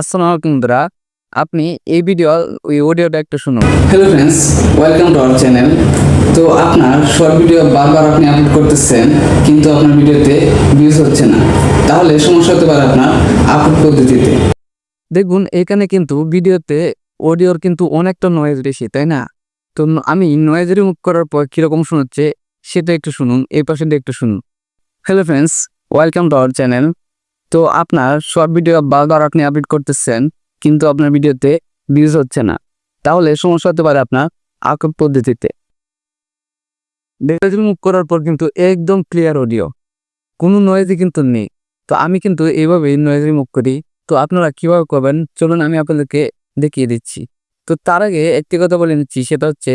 আসসালামু আলাইকুম বন্ধুরা আপনি এই ভিডিও ওই অডিওটা একটু শুনুন। Hello friends welcome to our channel তো আপনার শর্ট ভিডিও বারবার আপনি আপলোড করতেছেন কিন্তু আপনার ভিডিওতে ভিউজ হচ্ছে না। তাহলে সমস্যা হতে পারে আপনার আপলোড পদ্ধতিতে। দেখুন এখানে কিন্তু ভিডিওতে অডিওর কিন্তু অনেকটা নয়েজ বেশি তাই না? তো আমি নয়েজ রিমুভ করার পর কীরকম শোনাচ্ছে সেটা একটু শুনুন এই পাশেটা একটু শুনুন। Hello friends welcome to our channel তো আপনার শর্ট ভিডিও বারবার আপনি আপডেট করতেছেন, কিন্তু আপনার ভিডিওতে ভিউজ হচ্ছে না। তাহলে সমস্যা হতে পারে আপনার আপলোড পদ্ধতিতে। নয়েজ রিমুভ করার পর কিন্তু একদম ক্লিয়ার অডিও কোনো নয়েজই কিন্তু নেই। তো আমি কিন্তু এইভাবেই নয়েজ রিমুভ করি। তো আপনারা কীভাবে করবেন? চলুন আমি আপনাদেরকে দেখিয়ে দিচ্ছি। তো তার আগে একটি কথা বলে নিচ্ছি, সেটা হচ্ছে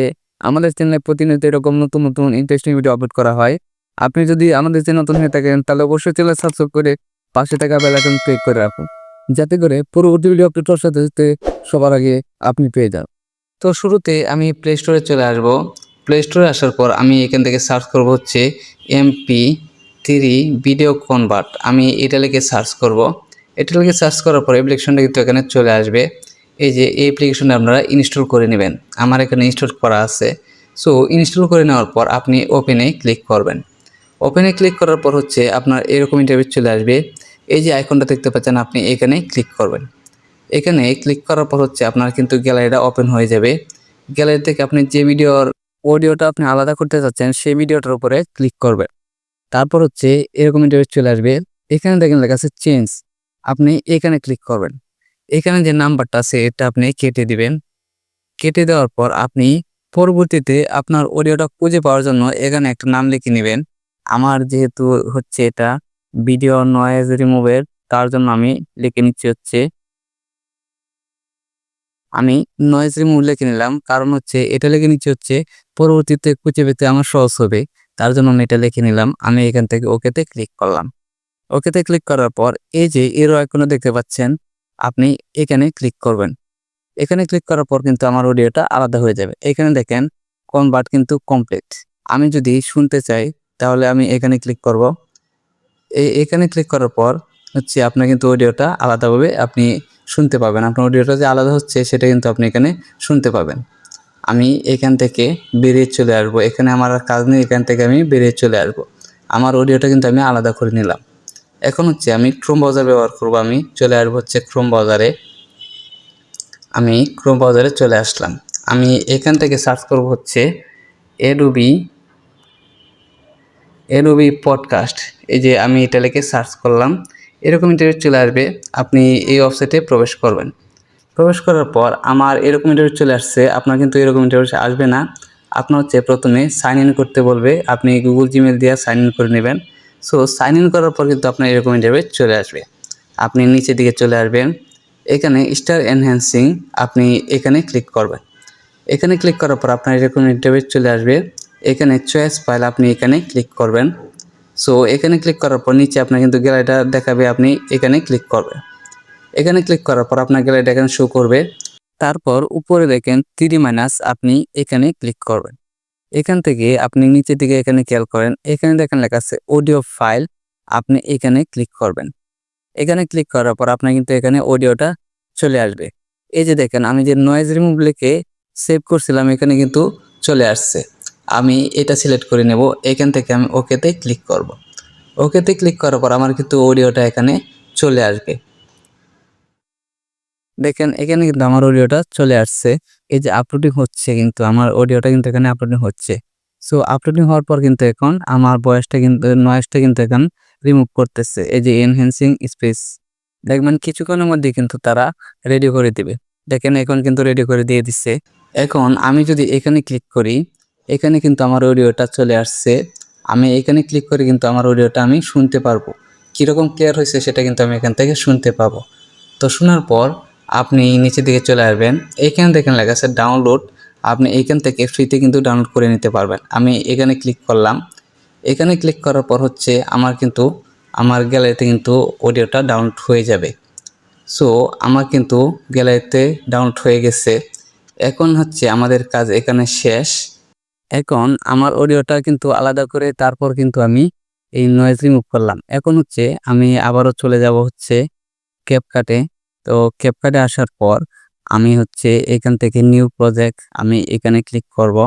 আমাদের চ্যানেলে প্রতিনিয়ত এরকম নতুন নতুন ইন্টারেস্টিং ভিডিও আপলোড করা হয়। আপনি যদি আমাদের চ্যানেল নতুন হয়ে থাকেন, তাহলে অবশ্যই চ্যানেল সাবস্ক্রাইব করে পাশে থাকা আইকন ক্লিক করে রাখুন। যাতে করে পরবর্তী ভিডিও আপলোড সাথে সাথে সবার আগে আপনি পেয়ে যান। তো শুরুতে আমি প্লে স্টোরে চলে আসব। প্লে স্টোরে আসার পর আমি এখান থেকে সার্চ করব হচ্ছে এমপি থ্রি ভিডিও কনভার্ট আমি এটা লিখে সার্চ করব। এটা লিখে সার্চ করার পর অ্যাপ্লিকেশনটা কিন্তু এখানে চলে আসবে। এই যে এই অ্যাপ্লিকেশনটা আপনারা ইনস্টল করে নেবেন। আমার এখানে ইনস্টল করা আছে। সো ইনস্টল করে নেওয়ার পর আপনি ওপেনে ক্লিক করবেন। ওপেনে ক্লিক করার পর হচ্ছে আপনার এরকম ইন্টারভিউ চলে আসবে। এই যে আইকনটা দেখতে পাচ্ছেন, আপনি এখানে ক্লিক করবেন। এখানে ক্লিক করার পর হচ্ছে আপনার কিন্তু গ্যালারিটা ওপেন হয়ে যাবে। গ্যালারি থেকে আপনি যে ভিডিওর অডিওটা আপনি আলাদা করতে চাচ্ছেন, সেই ভিডিওটার উপরে ক্লিক করবেন। তারপর হচ্ছে এরকম ইন্টারভিউ চলে আসবে। এখানে দেখেন লেখা আছে চেঞ্জ আপনি এখানে ক্লিক করবেন। এখানে যে নাম্বারটা আছে, এটা আপনি কেটে দিবেন। কেটে দেওয়ার পর আপনি পরবর্তীতে আপনার অডিওটা খুঁজে পাওয়ার জন্য এখানে একটা নাম লিখে নেবেন। আমার যেহেতু হচ্ছে এটা ভিডিও নয়েজ রিমুভের তার জন্য আমি লিখে নিচ্ছি হচ্ছে, আমি নয়েজ রিমুভ লিখে নিলাম। কারণ হচ্ছে এটা লিখে নিচ্ছি হচ্ছে, পরবর্তীতে খুঁজে পেতে আমার সহজ হবে। তার জন্য আমি এটা লিখে নিলাম। আমি এখান থেকে ওকেতে ক্লিক করলাম। ওকেতে ক্লিক করার পর এই যে এরো আইকনে দেখতে পাচ্ছেন, আপনি এখানে ক্লিক করবেন। এখানে ক্লিক করার পর কিন্তু আমার অডিওটা আলাদা হয়ে যাবে। এখানে দেখেন কনভার্ট কিন্তু কমপ্লিট আমি যদি শুনতে চাই তাহলে আমি এখানে ক্লিক করব। এই এখানে ক্লিক করার পর হচ্ছে আপনার কিন্তু অডিওটা আলাদাভাবে আপনি শুনতে পাবেন। আপনার অডিওটা যে আলাদা হচ্ছে সেটা কিন্তু আপনি এখানে শুনতে পাবেন। আমি এখান থেকে বেরিয়ে চলে আসব। এখানে আমার কাজ নেই, এখান থেকে আমি বেরিয়ে চলে আসব। আমার অডিওটা কিন্তু আমি আলাদা করে নিলাম। এখন হচ্ছে আমি ক্রোম ব্রাউজার ব্যবহার করব। আমি চলে আসব হচ্ছে ক্রোম বাজারে আমি ক্রোম বাজারে চলে আসলাম। আমি এখান থেকে সার্চ করব হচ্ছে এডুবি এডুবি পডকাস্ট এই যে আমি এটা লিখে সার্চ করলাম, এরকম ইন্টারভিউ চলে আসবে, আপনি এই ওয়েবসাইটে প্রবেশ করবেন। প্রবেশ করার পর আমার এরকম ইন্টারভিউ চলে আসছে, আপনার কিন্তু এরকম ইন্টারভিউ আসবে না। আপনার হচ্ছে প্রথমে সাইন ইন করতে বলবে, আপনি গুগল জিমেল দিয়ে সাইন ইন করে নেবেন। সো সাইন ইন করার পর কিন্তু আপনার এরকম ইন্টারভিউ চলে আসবে। আপনি নিচের দিকে চলে আসবেন, এখানে স্টার এনহ্যান্সিং আপনি এখানে ক্লিক করবেন। এখানে ক্লিক করার পর আপনার এরকম ইন্টারভিউ চলে আসবে। এখানে চয়েস ফাইল আপনি এখানে ক্লিক করবেন। সো এখানে ক্লিক করার পর নিচে আপনার কিন্তু গ্যালারিটা দেখাবে, আপনি এখানে ক্লিক করবেন এখানে ক্লিক করার পর আপনার গ্যালারিটা এখানে শো করবে। তারপর উপরে দেখেন থ্রি মাইনাস আপনি এখানে ক্লিক করবেন। এখান থেকে আপনি নিচের দিকে এখানে খেয়াল করেন, এখানে দেখেন লেখা আছে অডিও ফাইল আপনি এখানে ক্লিক করবেন। এখানে ক্লিক করার পর আপনার কিন্তু এখানে অডিওটা চলে আসবে। এই যে দেখেন, আমি যে নয়েজ রিমুভ লিখে সেভ করছিলাম, এখানে কিন্তু চলে আসছে। আমি এটা সিলেক্ট করে নেব, এখান থেকে আমি ওকেতে ক্লিক করব। ওকেতে ক্লিক করার পর আমার কিন্তু অডিওটা এখানে চলে আসবে। দেখেন, এখানে কিন্তু আমার অডিওটা চলে আসছে। এই যে আপলোডিং হচ্ছে কিন্তু, আমার অডিওটা কিন্তু এখানে আপলোডিং হচ্ছে। সো আপলোডিং হওয়ার পর কিন্তু এখন আমার বয়সটা কিন্তু নয়েসটা কিন্তু এখন রিমুভ করতেছে। এই যে এনহ্যান্সিং স্পেস দেখবেন কিছুক্ষণের মধ্যে কিন্তু তারা রেডি করে দিবে। দেখেন, এখন কিন্তু রেডি করে দিয়ে দিচ্ছে। এখন আমি যদি এখানে ক্লিক করি এখানে কিন্তু আমার অডিওটা চলে আসছে। আমি এখানে ক্লিক করে কিন্তু আমার অডিওটা আমি শুনতে পারব। কীরকম ক্লিয়ার হয়েছে সেটা কিন্তু আমি এখান থেকে শুনতে পাবো। তো শোনার পর আপনি নিচের দিকে চলে আসবেন। এইখানে দেখেন লেখা আছে ডাউনলোড আপনি এইখান থেকে ফ্রিতে কিন্তু ডাউনলোড করে নিতে পারবেন। আমি এখানে ক্লিক করলাম। এখানে ক্লিক করার পর হচ্ছে আমার কিন্তু আমার গ্যালারিতে কিন্তু অডিওটা ডাউনলোড হয়ে যাবে। সো আমার কিন্তু গ্যালারিতে ডাউনলোড হয়ে গেছে। এখন হচ্ছে আমাদের কাজ এখানে শেষ। এখন আমার অডিওটা কিন্তু আলাদা করে তারপর কিন্তু আমি এই নয়েজ রিমুভ করলাম। এখন হচ্ছে আমি আবারও চলে যাব হচ্ছে ক্যাপ কাটে তো ক্যাপকাটে আসার পর আমি হচ্ছে এখান থেকে নিউ প্রজেক্ট আমি এখানে ক্লিক করব।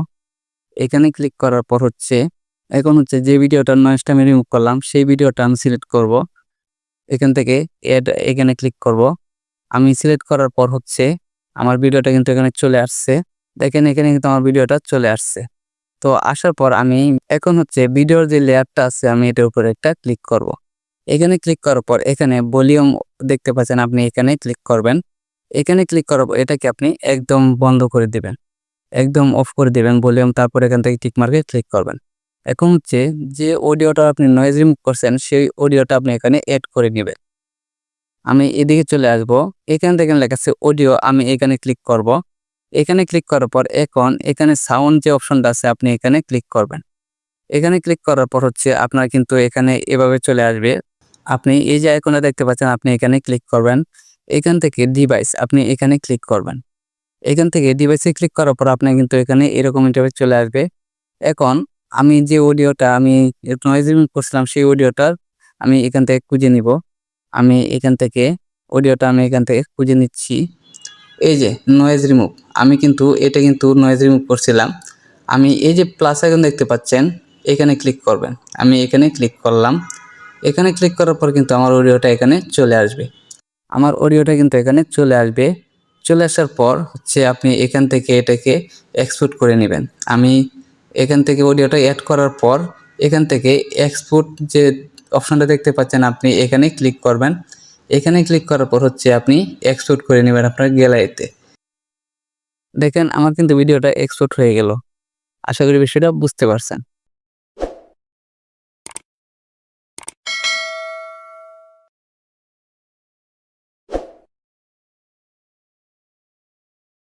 এখানে ক্লিক করার পর হচ্ছে এখন হচ্ছে যে ভিডিওটার নয়েজটা আমি রিমুভ করলাম, সেই ভিডিওটা আমি সিলেক্ট করব। এখান থেকে এড এখানে ক্লিক করব। আমি সিলেক্ট করার পর হচ্ছে আমার ভিডিওটা কিন্তু এখানে চলে আসছে। দেখেন এখানে কিন্তু আমার ভিডিওটা চলে আসছে। তো আসার পর আমি এখন হচ্ছে ভিডিওর যে লেয়ারটা আছে, আমি এটার উপরে একটা ক্লিক করব। এখানে ক্লিক করার পর এখানে ভলিউম দেখতে পাচ্ছেন আপনি এখানে ক্লিক করবেন। এখানে ক্লিক করার পর এটাকে আপনি একদম বন্ধ করে দিবেন। একদম অফ করে দিবেন ভলিউম তারপর এখান থেকে টিক মার্কে ক্লিক করবেন। এখন হচ্ছে যে অডিওটা আপনি নয়েজ রিমুভ করছেন, সেই অডিওটা আপনি এখানে অ্যাড করে নেবেন। আমি এদিকে চলে আসব। এখান থেকে লেখা আছে অডিও আমি এখানে ক্লিক করব। এখানে ক্লিক করার পর এখন এখানে সাউন্ড যে অপশনটা আছে, আপনি এখানে ক্লিক করবেন। এখানে ক্লিক করার পর হচ্ছে আপনার কিন্তু এখানে এভাবে চলে আসবে। আপনি এই যে আইকনে দেখতে পাচ্ছেন, আপনি এখানে ক্লিক করবেন। এখান থেকে ডিভাইস আপনি এখানে ক্লিক করবেন। এখান থেকে ডিভাইসে ক্লিক করার পর আপনার কিন্তু এখানে এরকম ইন্টারভেস চলে আসবে। এখন আমি যে অডিওটা আমি নয়েজ করছিলাম, সেই অডিওটা আমি এখান থেকে খুঁজে নিব। আমি এখান থেকে অডিওটা আমি এখান থেকে খুঁজে নিচ্ছি। এই যে নয়েজ রিমুভ আমি কিন্তু এটা কিন্তু নয়েজ রিমুভ করছিলাম। আমি এই যে প্লাস আইকন দেখতে পাচ্ছেন, এখানে ক্লিক করবেন। আমি এখানে ক্লিক করলাম। এখানে ক্লিক করার পর কিন্তু আমার অডিওটা এখানে চলে আসবে। আমার অডিওটা কিন্তু এখানে চলে আসবে। চলে আসার পর হচ্ছে আপনি এখান থেকে এটাকে এক্সপোর্ট করে নেবেন। আমি এখান থেকে অডিওটা অ্যাড করার পর এখান থেকে এক্সপোর্ট যে অপশনটা দেখতে পাচ্ছেন, আপনি এখানে ক্লিক করবেন। এখানে ক্লিক করার পর হচ্ছে আপনি এক্সপোর্ট করে নেবেন আপনার গ্যালারিতে দেখেন, আমার কিন্তু ভিডিওটা এক্সপোর্ট হয়ে গেল। আশা করি বিষয়টা বুঝতে পারছেন।